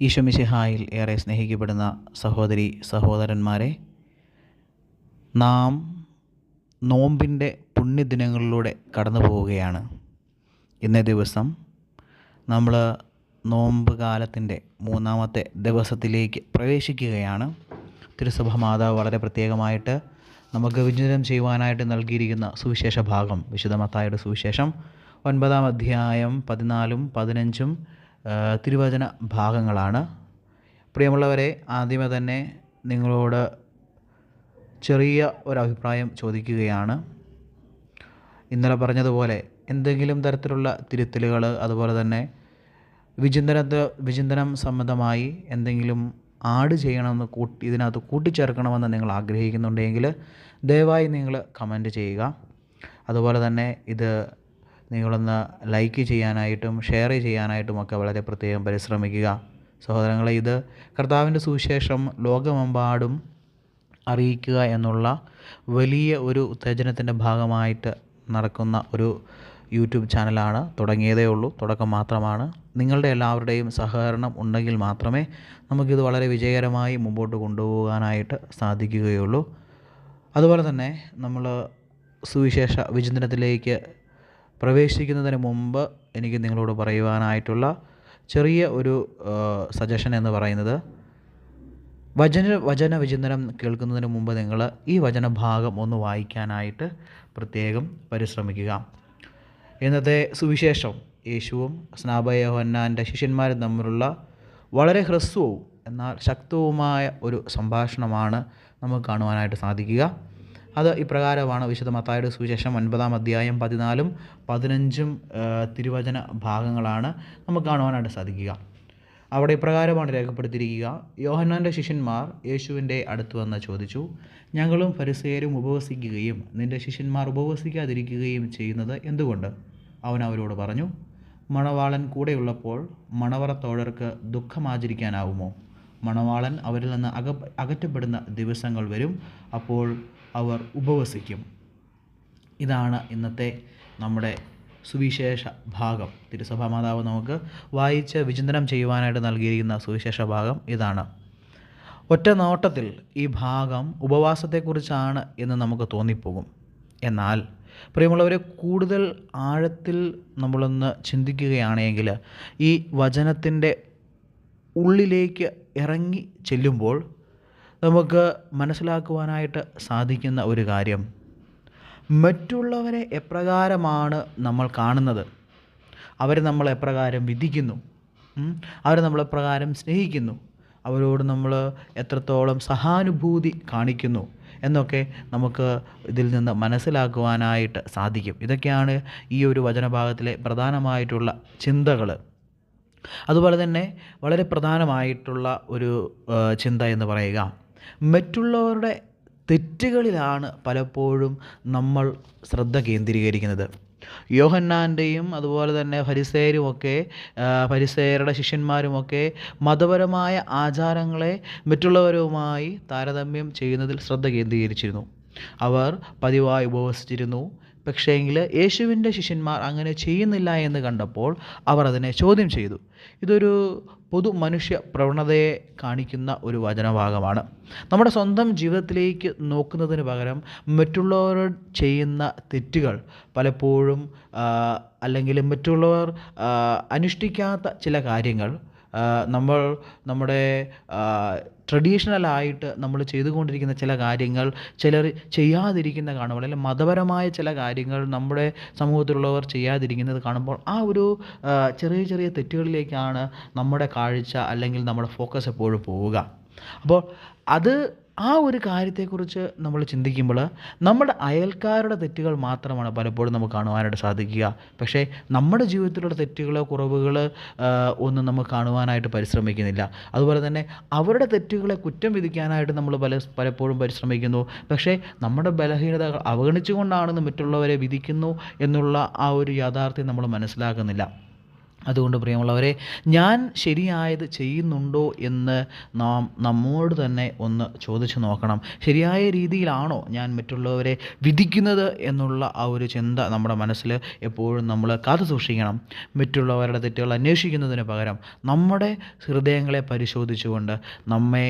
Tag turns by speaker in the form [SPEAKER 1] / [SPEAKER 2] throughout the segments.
[SPEAKER 1] ഈശോമിശിഹായിൽ ഏറെ സ്നേഹിക്കപ്പെടുന്ന സഹോദരി സഹോദരന്മാരെ നാം നോമ്പിന്റെ പുണ്യദിനങ്ങളിലൂടെ കടന്നു പോവുകയാണ്. ഇന്നേ ദിവസം നമ്മൾ നോമ്പ് കാലത്തിന്റെ മൂന്നാമത്തെ ദിവസത്തിലേക്ക് പ്രവേശിക്കുകയാണ്. തിരുസഭ മാതാവ് വളരെ പ്രത്യേകമായിട്ട് നമുക്ക് വിചിന്തനം ചെയ്യുവാനായിട്ട് നൽകിയിരിക്കുന്ന സുവിശേഷ ഭാഗം വിശുദ്ധ മത്തായുടെ സുവിശേഷം ഒൻപതാം അധ്യായം പതിനാലും പതിനഞ്ചും തിരുവചന ഭാഗങ്ങളാണ്. പ്രിയമുള്ളവരെ ആദ്യമേ തന്നെ നിങ്ങളോട് ചെറിയ ഒരഭിപ്രായം ചോദിക്കുകയാണ്. ഇന്നലെ പറഞ്ഞതുപോലെ എന്തെങ്കിലും തരത്തിലുള്ള തിരുത്തലുകൾ അതുപോലെ തന്നെ വിചിന്തനത്തെ വിചിന്തനം സംബന്ധമായി എന്തെങ്കിലും ആഡ് ചെയ്യണമെന്ന് കൂട്ടി ഇതിനകത്ത് കൂട്ടിച്ചേർക്കണമെന്ന് നിങ്ങൾ ആഗ്രഹിക്കുന്നുണ്ടെങ്കിൽ ദയവായി നിങ്ങൾ കമന്റ് ചെയ്യുക. അതുപോലെ തന്നെ ഇത് നിങ്ങളൊന്ന് ലൈക്ക് ചെയ്യാനായിട്ടും ഷെയർ ചെയ്യാനായിട്ടും ഒക്കെ വളരെ പ്രത്യേകം പരിശ്രമിക്കുക. സഹോദരങ്ങളെ ഇത് കർത്താവിന്റെ സുവിശേഷം ലോകമെമ്പാടും അറിയിക്കുക എന്നുള്ള വലിയ ഒരു ഉത്തേജനത്തിന്റെ ഭാഗമായിട്ട് നടക്കുന്ന ഒരു യൂട്യൂബ് ചാനലാണ്. തുടങ്ങിയതേ ഉള്ളൂ. തുടക്കം മാത്രമാണ്. നിങ്ങളുടെ എല്ലാവരുടെയും സഹകരണം ഉണ്ടെങ്കിൽ മാത്രമേ നമുക്കിത് വളരെ വിജയകരമായി മുമ്പോട്ട് കൊണ്ടുപോകാനായിട്ട് സാധിക്കുകയുള്ളൂ. അതുപോലെ തന്നെ നമ്മൾ സുവിശേഷ വിചിന്തനത്തിലേക്ക് പ്രവേശിക്കുന്നതിന് മുമ്പ് എനിക്ക് നിങ്ങളോട് പറയുവാനായിട്ടുള്ള ചെറിയ ഒരു സജഷൻ എന്ന് പറയുന്നത് വചന വചന വിചിന്തനം കേൾക്കുന്നതിന് മുമ്പ് നിങ്ങൾ ഈ വചനഭാഗം ഒന്ന് വായിക്കാനായിട്ട് പ്രത്യേകം പരിശ്രമിക്കുക. ഇന്നത്തെ സുവിശേഷം യേശുവും സ്നാപയോഹന്നാന്റെ ശിഷ്യന്മാരും തമ്മിലുള്ള വളരെ ഹ്രസ്വവും എന്നാൽ ശക്തവുമായ ഒരു സംഭാഷണമാണ് നമുക്ക് കാണുവാനായിട്ട് സാധിക്കുക. അത് ഇപ്രകാരമാണ് വിശുദ്ധ മത്തായുടെ സുവിശേഷം ഒൻപതാം അധ്യായം പതിനാലും പതിനഞ്ചും തിരുവചന ഭാഗങ്ങളാണ് നമുക്ക് കാണുവാനായിട്ട് സാധിക്കുക. അവിടെ ഇപ്രകാരമാണ് രേഖപ്പെടുത്തിയിരിക്കുക. യോഹന്നാന്റെ ശിഷ്യന്മാർ യേശുവിന്റെ അടുത്ത് വന്ന് ചോദിച്ചു ഞങ്ങളും ഫരിസേരും ഉപവസിക്കുകയും നിന്റെ ശിഷ്യന്മാർ ഉപവസിക്കാതിരിക്കുകയും ചെയ്യുന്നത് എന്തുകൊണ്ട്? അവൻ അവരോട് പറഞ്ഞു മണവാളൻ കൂടെയുള്ളപ്പോൾ മണവറത്തോഴർക്ക് ദുഃഖമാചരിക്കാനാവുമോ? മണവാളൻ അവരിൽ നിന്ന് അക അകറ്റപ്പെടുന്ന ദിവസങ്ങൾ വരും. അപ്പോൾ അവർ ഉപവസിക്കും. ഇതാണ് ഇന്നത്തെ നമ്മുടെ സുവിശേഷ ഭാഗം. തിരുസഭാ മാതാവ് നമുക്ക് വായിച്ച് വിചിന്തനം ചെയ്യുവാനായിട്ട് നൽകിയിരിക്കുന്ന സുവിശേഷ ഭാഗം ഇതാണ്. ഒറ്റ നോട്ടത്തിൽ ഈ ഭാഗം ഉപവാസത്തെക്കുറിച്ചാണ് എന്ന് നമുക്ക് തോന്നിപ്പോകും. എന്നാൽ പ്രിയമുള്ളവരെ കൂടുതൽ ആഴത്തിൽ നമ്മളൊന്ന് ചിന്തിക്കുകയാണെങ്കിൽ ഈ വചനത്തിന്റെ ഉള്ളിലേക്ക് ഇറങ്ങി ചെല്ലുമ്പോൾ നമുക്ക് മനസ്സിലാക്കുവാനായിട്ട് സാധിക്കുന്ന ഒരു കാര്യം. മറ്റുള്ളവരെ എപ്രകാരമാണ് നമ്മൾ കാണുന്നത്? അവർ നമ്മളെപ്രകാരം വിധിക്കുന്നു? അവർ നമ്മളെപ്രകാരം സ്നേഹിക്കുന്നു? അവരോട് നമ്മൾ എത്രത്തോളം സഹാനുഭൂതി കാണിക്കുന്നു? എന്നൊക്കെ നമുക്ക് ഇതിൽ നിന്ന് മനസ്സിലാക്കുവാനായിട്ട് സാധിക്കും. ഇതൊക്കെയാണ് ഈ ഒരു വചനഭാഗത്തിലെ പ്രധാനമായിട്ടുള്ള ചിന്തകൾ അതുപോലെ തന്നെ വളരെ പ്രധാനമായിട്ടുള്ള ഒരു ചിന്ത എന്ന് പറയുക മറ്റുള്ളവരുടെ തെറ്റുകളിലാണ് പലപ്പോഴും നമ്മൾ ശ്രദ്ധ കേന്ദ്രീകരിക്കുന്നത്. യോഹന്നാന്റെയും അതുപോലെ തന്നെ ഫരിസേരുമൊക്കെ ഫരിസേയരുടെ ശിഷ്യന്മാരുമൊക്കെ മതപരമായ ആചാരങ്ങളെ മറ്റുള്ളവരുമായി താരതമ്യം ചെയ്യുന്നതിൽ ശ്രദ്ധ കേന്ദ്രീകരിച്ചിരുന്നു. അവർ പതിവായി ഉപവസിച്ചിരുന്നു. പക്ഷേങ്കിൽ യേശുവിന്റെ ശിഷ്യന്മാർ അങ്ങനെ ചെയ്യുന്നില്ല എന്ന് കണ്ടപ്പോൾ അവർ അതിനെ ചോദ്യം ചെയ്തു. ഇതൊരു പൊതു മനുഷ്യ പ്രവണതയെ കാണിക്കുന്ന ഒരു വചനഭാഗമാണ്. നമ്മുടെ സ്വന്തം ജീവിതത്തിലേക്ക് നോക്കുന്നതിന് പകരം മറ്റുള്ളവർ ചെയ്യുന്ന തെറ്റുകൾ പലപ്പോഴും അല്ലെങ്കിൽ മറ്റുള്ളവർ അനുഷ്ഠിക്കാത്ത ചില കാര്യങ്ങൾ നമ്മൾ നമ്മുടെ ട്രഡീഷണലായിട്ട് നമ്മൾ ചെയ്തുകൊണ്ടിരിക്കുന്ന ചില കാര്യങ്ങൾ ചിലർ ചെയ്യാതിരിക്കുന്ന കാണുമ്പോൾ അല്ലെങ്കിൽ മതപരമായ ചില കാര്യങ്ങൾ നമ്മുടെ സമൂഹത്തിലുള്ളവർ ചെയ്യാതിരിക്കുന്നത് കാണുമ്പോൾ ആ ഒരു ചെറിയ ചെറിയ തെറ്റുകളിലേക്കാണ് നമ്മുടെ കാഴ്ച അല്ലെങ്കിൽ നമ്മുടെ ഫോക്കസ് എപ്പോഴും പോവുക. അപ്പോൾ അത് ആ ഒരു കാര്യത്തെക്കുറിച്ച് നമ്മൾ ചിന്തിക്കുമ്പോൾ നമ്മുടെ അയൽക്കാരുടെ തെറ്റുകൾ മാത്രമാണ് പലപ്പോഴും നമുക്ക് കാണുവാനായിട്ട് സാധിക്കുക. പക്ഷേ നമ്മുടെ ജീവിതത്തിലുള്ള തെറ്റുകളോ കുറവുകൾ ഒന്നും നമുക്ക് കാണുവാനായിട്ട് പരിശ്രമിക്കുന്നില്ല. അതുപോലെ തന്നെ അവരുടെ തെറ്റുകളെ കുറ്റം വിധിക്കാനായിട്ട് നമ്മൾ പല പലപ്പോഴും പരിശ്രമിക്കുന്നു. പക്ഷേ നമ്മുടെ ബലഹീനതകൾ അവഗണിച്ചുകൊണ്ടാണെന്ന് മറ്റുള്ളവരെ വിധിക്കുന്നു എന്നുള്ള ആ ഒരു യാഥാർത്ഥ്യം നമ്മൾ മനസ്സിലാക്കുന്നില്ല. അതുകൊണ്ട് പ്രിയമുള്ളവരെ ഞാൻ ശരിയായത് ചെയ്യുന്നുണ്ടോ എന്ന് നാം നമ്മോട് തന്നെ ഒന്ന് ചോദിച്ചു നോക്കണം. ശരിയായ രീതിയിലാണോ ഞാൻ മറ്റുള്ളവരെ വിധിക്കുന്നത് എന്നുള്ള ആ ഒരു ചിന്ത നമ്മുടെ മനസ്സിൽ എപ്പോഴും നമ്മൾ കാത്തു സൂക്ഷിക്കണം. മറ്റുള്ളവരുടെ തെറ്റുകൾ അന്വേഷിക്കുന്നതിന് പകരം നമ്മുടെ ഹൃദയങ്ങളെ പരിശോധിച്ചുകൊണ്ട് നമ്മെ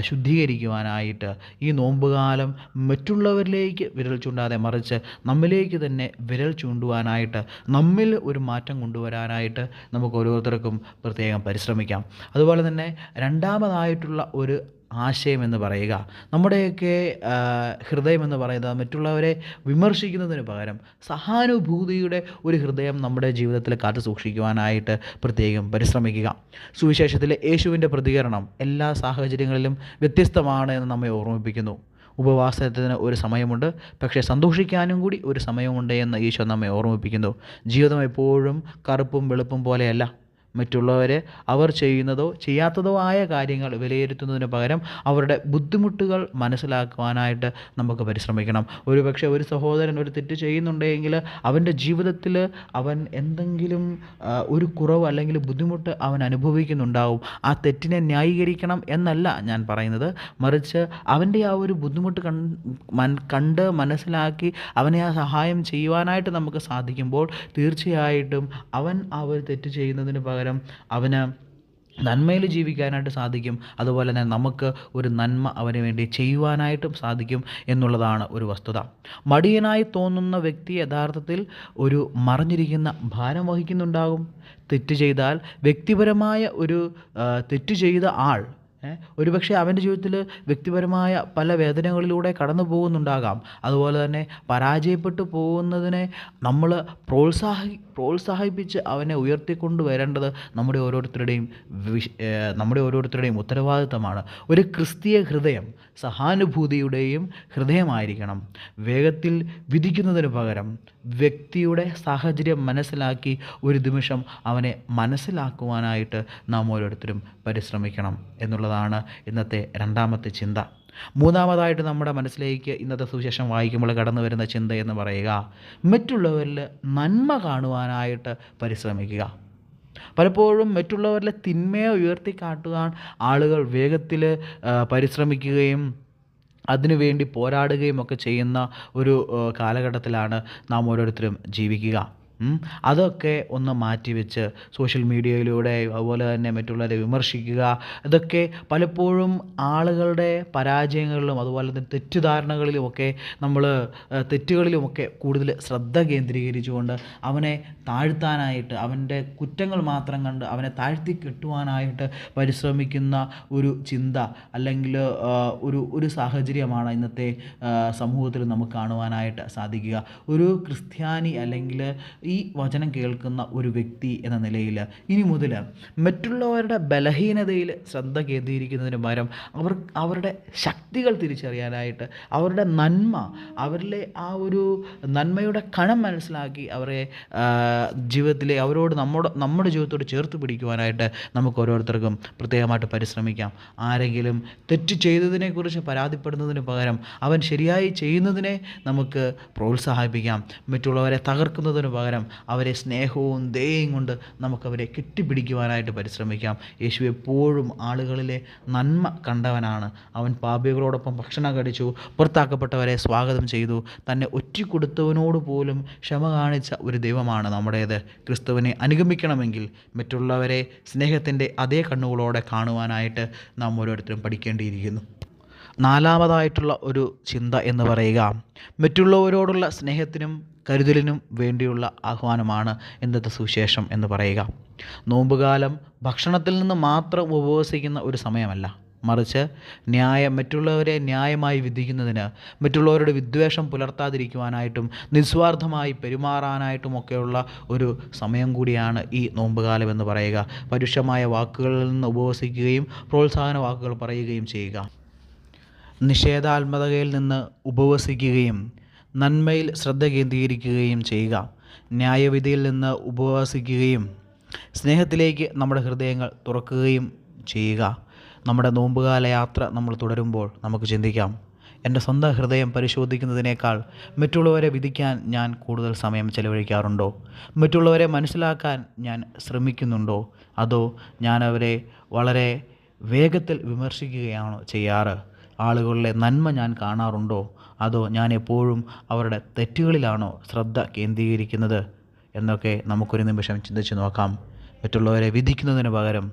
[SPEAKER 1] ശുദ്ധീകരിക്കുവാനായിട്ട് ഈ നോമ്പുകാലം മറ്റുള്ളവരിലേക്ക് വിരൽ ചൂണ്ടാതെ മറിച്ച് നമ്മിലേക്ക് തന്നെ വിരൽ ചൂണ്ടുവാനായിട്ട് നമ്മിൽ ഒരു മാറ്റം കൊണ്ടുവരാനായിട്ട് നമുക്ക് ഓരോരുത്തർക്കും പ്രത്യേകം പരിശ്രമിക്കാം. അതുപോലെ തന്നെ രണ്ടാമതായിട്ടുള്ള ഒരു ആശയം എന്ന് പറയുക. നമ്മുടെയൊക്കെ ഹൃദയം എന്ന് പറയുന്നത് മറ്റുള്ളവരെ വിമർശിക്കുന്നതിന് പകരം സഹാനുഭൂതിയുടെ ഒരു ഹൃദയം നമ്മുടെ ജീവിതത്തിൽ കാത്തു സൂക്ഷിക്കുവാനായിട്ട് പ്രത്യേകം പരിശ്രമിക്കുക. സുവിശേഷത്തിലെ യേശുവിന്റെ പ്രതികരണം എല്ലാ സാഹചര്യങ്ങളിലും വ്യത്യസ്തമാണ് എന്ന് നമ്മെ ഓർമ്മിപ്പിക്കുന്നു. ഉപവാസത്തിന് ഒരു സമയമുണ്ട്. പക്ഷേ സന്തോഷിക്കാനും കൂടി ഒരു സമയമുണ്ട് എന്ന് ഈശോ നമ്മെ ഓർമ്മിപ്പിക്കുന്നു. ജീവിതം എപ്പോഴും കറുപ്പും വെളുപ്പും പോലെയല്ല. മറ്റുള്ളവർ അവർ ചെയ്യുന്നതോ ചെയ്യാത്തതോ ആയ കാര്യങ്ങൾ വിലയിരുത്തുന്നതിന് പകരം അവരുടെ ബുദ്ധിമുട്ടുകൾ മനസ്സിലാക്കുവാനായിട്ട് നമുക്ക് പരിശ്രമിക്കണം. ഒരു പക്ഷേ ഒരു സഹോദരൻ ഒരു തെറ്റ് ചെയ്യുന്നുണ്ടെങ്കിൽ അവന്റെ ജീവിതത്തിൽ അവൻ എന്തെങ്കിലും ഒരു കുറവ് അല്ലെങ്കിൽ ബുദ്ധിമുട്ട് അവൻ അനുഭവിക്കുന്നുണ്ടാവും. ആ തെറ്റിനെ ന്യായീകരിക്കണം എന്നല്ല ഞാൻ പറയുന്നത്. മറിച്ച് അവന്റെ ആ ഒരു ബുദ്ധിമുട്ട് കണ്ട് മനസ്സിലാക്കി അവനെ ആ സഹായം ചെയ്യുവാനായിട്ട് നമുക്ക് സാധിക്കുമ്പോൾ തീർച്ചയായിട്ടും അവൻ ആ ഒരു തെറ്റ് ചെയ്യുന്നതിന് പകരം അവന് നന്മയിൽ ജീവിക്കാനായിട്ട് സാധിക്കും. അതുപോലെ തന്നെ നമുക്ക് ഒരു നന്മ അവന് വേണ്ടി ചെയ്യുവാനായിട്ടും സാധിക്കും എന്നുള്ളതാണ് ഒരു വസ്തുത. മടിയനായി തോന്നുന്ന വ്യക്തി യഥാർത്ഥത്തിൽ ഒരു മറിഞ്ഞിരിക്കുന്ന ഭാരം വഹിക്കുന്നുണ്ടാകും. തെറ്റ് ചെയ്താൽ വ്യക്തിപരമായ ഒരു തെറ്റ് ചെയ്ത ആൾ ഒരുപക്ഷെ അവന്റെ ജീവിതത്തിൽ വ്യക്തിപരമായ പല വേദനകളിലൂടെ കടന്നു പോകുന്നുണ്ടാകാം. അതുപോലെ തന്നെ പരാജയപ്പെട്ടു പോകുന്നതിനെ നമ്മൾ പ്രോത്സാഹി പ്രോത്സാഹിപ്പിച്ച് അവനെ ഉയർത്തിക്കൊണ്ട് വരേണ്ടത് നമ്മുടെ ഓരോരുത്തരുടെയും നമ്മുടെ ഓരോരുത്തരുടെയും ഉത്തരവാദിത്തമാണ്. ഒരു ക്രിസ്തീയ ഹൃദയം സഹാനുഭൂതിയുടെയും ഹൃദയമായിരിക്കണം. വേഗത്തിൽ വിധിക്കുന്നതിന് പകരം വ്യക്തിയുടെ സാഹചര്യം മനസ്സിലാക്കി ഒരു നിമിഷം അവനെ മനസ്സിലാക്കുവാനായിട്ട് നാം ഓരോരുത്തരും പരിശ്രമിക്കണം എന്നുള്ളതാണ് ഇന്നത്തെ രണ്ടാമത്തെ ചിന്ത മൂന്നാമതായിട്ട് നമ്മുടെ മനസ്സിലേക്ക് ഇന്നത്തെ സുവിശേഷം വായിക്കുമ്പോൾ കടന്നു വരുന്ന ചിന്ത എന്ന് പറയുക മറ്റുള്ളവരിൽ നന്മ കാണുവാനായിട്ട് പരിശ്രമിക്കുക പലപ്പോഴും മറ്റുള്ളവരിലെ തിന്മയെ ഉയർത്തിക്കാട്ടുവാൻ ആളുകൾ വേഗത്തിൽ പരിശ്രമിക്കുകയും അതിനുവേണ്ടി പോരാടുകയും ഒക്കെ ചെയ്യുന്ന ഒരു കാലഘട്ടത്തിലാണ് നാം ഓരോരുത്തരും ജീവിക്കുക. അതൊക്കെ ഒന്ന് മാറ്റിവെച്ച് സോഷ്യൽ മീഡിയയിലൂടെ അതുപോലെ തന്നെ മറ്റുള്ളവരെ വിമർശിക്കുക. ഇതൊക്കെ പലപ്പോഴും ആളുകളുടെ പരാജയങ്ങളിലും അതുപോലെ തന്നെ തെറ്റിദ്ധാരണകളിലുമൊക്കെ നമ്മൾ തെറ്റുകളിലുമൊക്കെ കൂടുതൽ ശ്രദ്ധ കേന്ദ്രീകരിച്ചുകൊണ്ട് അവനെ താഴ്ത്താനായിട്ട് അവന്റെ കുറ്റങ്ങൾ മാത്രം കണ്ട് അവനെ താഴ്ത്തി കെട്ടുവാനായിട്ട് പരിശ്രമിക്കുന്ന ഒരു ചിന്ത അല്ലെങ്കിൽ ഒരു ഒരു സാഹചര്യമാണ് ഇന്നത്തെ സമൂഹത്തിൽ നമുക്ക് കാണുവാനായിട്ട് സാധിക്കുക. ഒരു ക്രിസ്ത്യാനി അല്ലെങ്കിൽ ഈ വചനം കേൾക്കുന്ന ഒരു വ്യക്തി എന്ന നിലയിൽ ഇനി മുതൽ മറ്റുള്ളവരുടെ ബലഹീനതയിൽ ശ്രദ്ധ കേന്ദ്രീകരിക്കുന്നതിന് പകരം അവർ അവരുടെ ശക്തികൾ തിരിച്ചറിയാനായിട്ട് അവരുടെ നന്മ അവരിലെ ആ ഒരു നന്മയുടെ കണം മനസ്സിലാക്കി അവരെ ജീവിതത്തിലെ അവരോട് നമ്മുടെ നമ്മുടെ ജീവിതത്തോട് ചേർത്ത് പിടിക്കുവാനായിട്ട് നമുക്ക് ഓരോരുത്തർക്കും പ്രത്യേകമായിട്ട് പരിശ്രമിക്കാം. ആരെങ്കിലും തെറ്റ് ചെയ്തതിനെക്കുറിച്ച് പരാതിപ്പെടുന്നതിന് പകരം അവൻ ശരിയായി ചെയ്യുന്നതിനെ നമുക്ക് പ്രോത്സാഹിപ്പിക്കാം. മറ്റുള്ളവരെ തകർക്കുന്നതിന് പകരം അവരെ സ്നേഹവും ദയയും കൊണ്ട് നമുക്കവരെ കെട്ടിപ്പിടിക്കുവാനായിട്ട് പരിശ്രമിക്കാം. യേശു എപ്പോഴും ആളുകളിലെ നന്മ കണ്ടവനാണ്. അവൻ പാപികളോടൊപ്പം ഭക്ഷണം കഴിച്ചു പുറത്താക്കപ്പെട്ടവരെ സ്വാഗതം ചെയ്തു. തന്നെ ഒറ്റിക്കൊടുത്തവനോട് പോലും ക്ഷമ കാണിച്ച ഒരു ദൈവമാണ് നമ്മുടേത്. ക്രിസ്തുവിനെ അനുഗമിക്കണമെങ്കിൽ മറ്റുള്ളവരെ സ്നേഹത്തിന്റെ അതേ കണ്ണുകളോടെ കാണുവാനായിട്ട് നാം ഓരോരുത്തരും പഠിക്കേണ്ടിയിരിക്കുന്നു. നാലാമതായിട്ടുള്ള ഒരു ചിന്ത എന്ന് പറയുക മറ്റുള്ളവരോടുള്ള സ്നേഹത്തിനും കരുതലിനും വേണ്ടിയുള്ള ആഹ്വാനമാണ് ഇന്നത്തെ സുവിശേഷം എന്ന് പറയുക. നോമ്പുകാലം ഭക്ഷണത്തിൽ നിന്ന് മാത്രം ഉപവസിക്കുന്ന ഒരു സമയമല്ല. മറിച്ച് ന്യായം മറ്റുള്ളവരെ ന്യായമായി വിധിക്കുന്നതിന് മറ്റുള്ളവരുടെ വിദ്വേഷം പുലർത്താതിരിക്കുവാനായിട്ടും നിസ്വാർത്ഥമായി പെരുമാറാനായിട്ടും ഒക്കെയുള്ള ഒരു സമയം കൂടിയാണ് ഈ നോമ്പുകാലം എന്ന് പറയുക. പരുഷമായ വാക്കുകളിൽ നിന്ന് ഉപവസിക്കുകയും പ്രോത്സാഹന വാക്കുകൾ പറയുകയും ചെയ്യുക. നിഷേധാത്മകതയിൽ നിന്ന് ഉപവസിക്കുകയും നന്മയിൽ ശ്രദ്ധ കേന്ദ്രീകരിക്കുകയും ചെയ്യുക. ന്യായവിധിയിൽ നിന്ന് ഉപവസിക്കുകയും സ്നേഹത്തിലേക്ക് നമ്മുടെ ഹൃദയങ്ങൾ തുറക്കുകയും ചെയ്യുക. നമ്മുടെ നോമ്പുകാല യാത്ര നമ്മൾ തുടരുമ്പോൾ നമുക്ക് ചിന്തിക്കാം എന്റെ സ്വന്തം ഹൃദയം പരിശോധിക്കുന്നതിനേക്കാൾ മറ്റുള്ളവരെ വിധിക്കാൻ ഞാൻ കൂടുതൽ സമയം ചെലവഴിക്കാറുണ്ടോ? മറ്റുള്ളവരെ മനസ്സിലാക്കാൻ ഞാൻ ശ്രമിക്കുന്നുണ്ടോ? അതോ ഞാൻ അവരെ വളരെ വേഗത്തിൽ വിമർശിക്കുകയാണോ ചെയ്യാറ്? ആളുകളിലെ നന്മ ഞാൻ കാണാറുണ്ടോ? അതോ ഞാൻ എപ്പോഴും അവരുടെ തെറ്റുകളിലാണോ ശ്രദ്ധ കേന്ദ്രീകരിക്കുന്നത്? എന്നൊക്കെ നമുക്കൊരു നിമിഷം ചിന്തിച്ച് നോക്കാം. മറ്റുള്ളവരെ വിധിക്കുന്നതിന് പകരം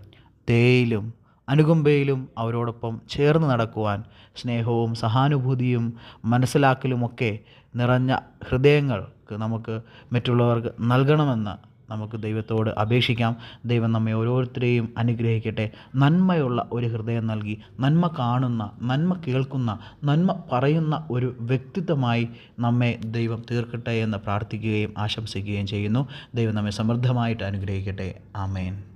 [SPEAKER 1] തേയിലും അനുകമ്പയിലും അവരോടൊപ്പം ചേർന്ന് നടക്കുവാൻ സ്നേഹവും സഹാനുഭൂതിയും മനസ്സിലാക്കലുമൊക്കെ നിറഞ്ഞ ഹൃദയങ്ങൾക്ക് നമുക്ക് മറ്റുള്ളവർക്ക് നൽകണമെന്ന് നമുക്ക് ദൈവത്തോട് അപേക്ഷിക്കാം. ദൈവം നമ്മെ ഓരോരുത്തരെയും അനുഗ്രഹിക്കട്ടെ. നന്മയുള്ള ഒരു ഹൃദയം നൽകി നന്മ കാണുന്ന നന്മ കേൾക്കുന്ന നന്മ പറയുന്ന ഒരു വ്യക്തിത്വമായി നമ്മെ ദൈവം തീർക്കട്ടെ എന്ന് പ്രാർത്ഥിക്കുകയും ആശംസിക്കുകയും ചെയ്യുന്നു. ദൈവം നമ്മെ സമൃദ്ധമായിട്ട് അനുഗ്രഹിക്കട്ടെ. ആമേൻ.